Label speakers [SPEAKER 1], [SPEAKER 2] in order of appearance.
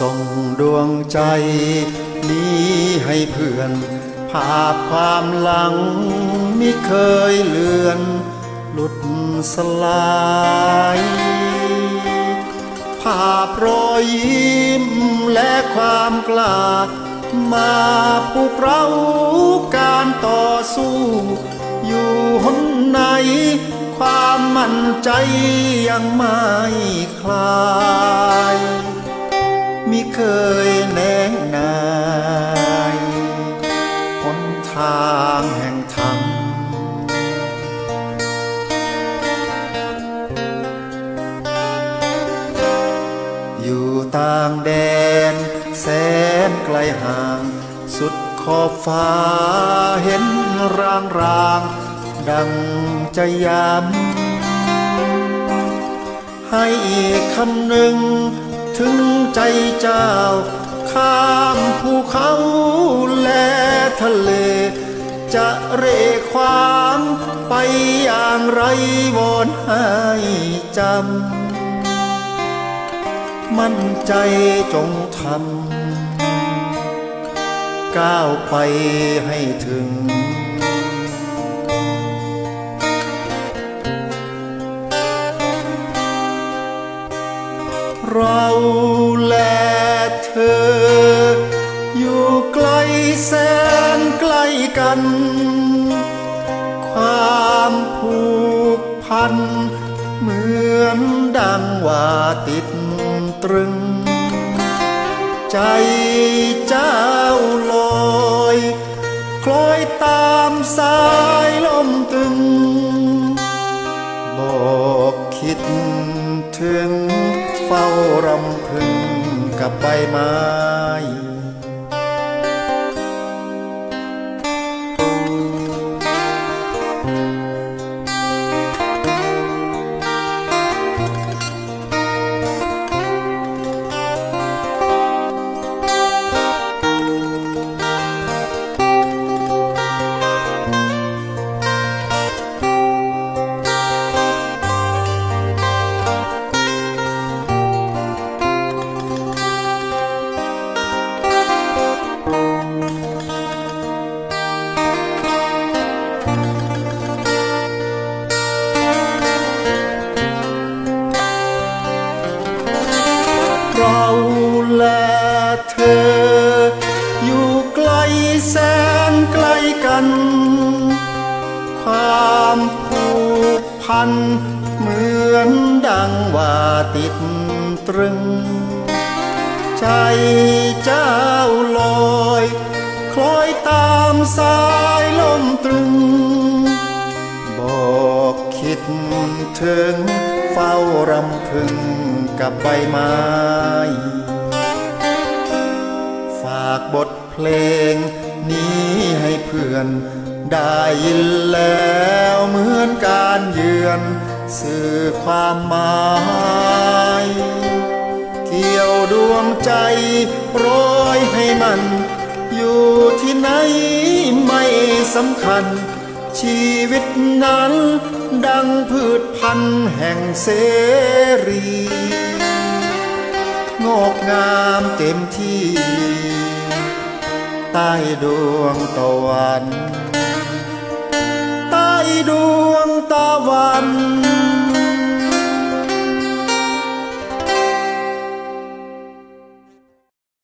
[SPEAKER 1] ส่งดวงใจ นี้ให้เพื่อน ภาพความหลังไมิเคยเลือน หลุดสลาย ภาพรอยยิ้มและความกล้า มาปลุกเราการต่อสู้ อยู่หนไหนความมั่นใจยังไม่คลาย มิเคยแนงนายหนทางแห่งธรรมอยู่ต่างแดนแสนไกลห่าง สุดขอบฟ้าเห็นร่างราง ดังจะย้ำให้คำหนึ่ง ถึงใจเจ้า ข้ามภูเขาและทะเล จะเรความไปอย่างไรวอนให้จำ มั่นใจจงทำก้าวไปให้ถึง เราและเธอ อยู่ไกลแสนไกล้กัน ความผูกพัน เหมือนดังว่าติดตรึง ใจเจ้าลอยคล้อยตามสายลมตึง บอกคิดถึง กับใบไม้ นไกลกัน ความผูกพัน เหมือนดังว่าติดตรึง ใจเจ้าลอยคล้อยตามสายลมตรึง บอกคิดถึงเฝ้ารำพึงกับใบไม้ ฝากบทเพลง นี้ให้เพื่อน ได้ยินแล้วเหมือนการเยือน สื่อความหมาย เกี่ยวดวงใจร้อยให้มัน อยู่ที่ไหนไม่สำคัญ ชีวิตนั้นดังพืชพันธุ์แห่งเสรีงอกงามเต็มที่ ใต้ดวงตะวัน ใต้ดวงตะวัน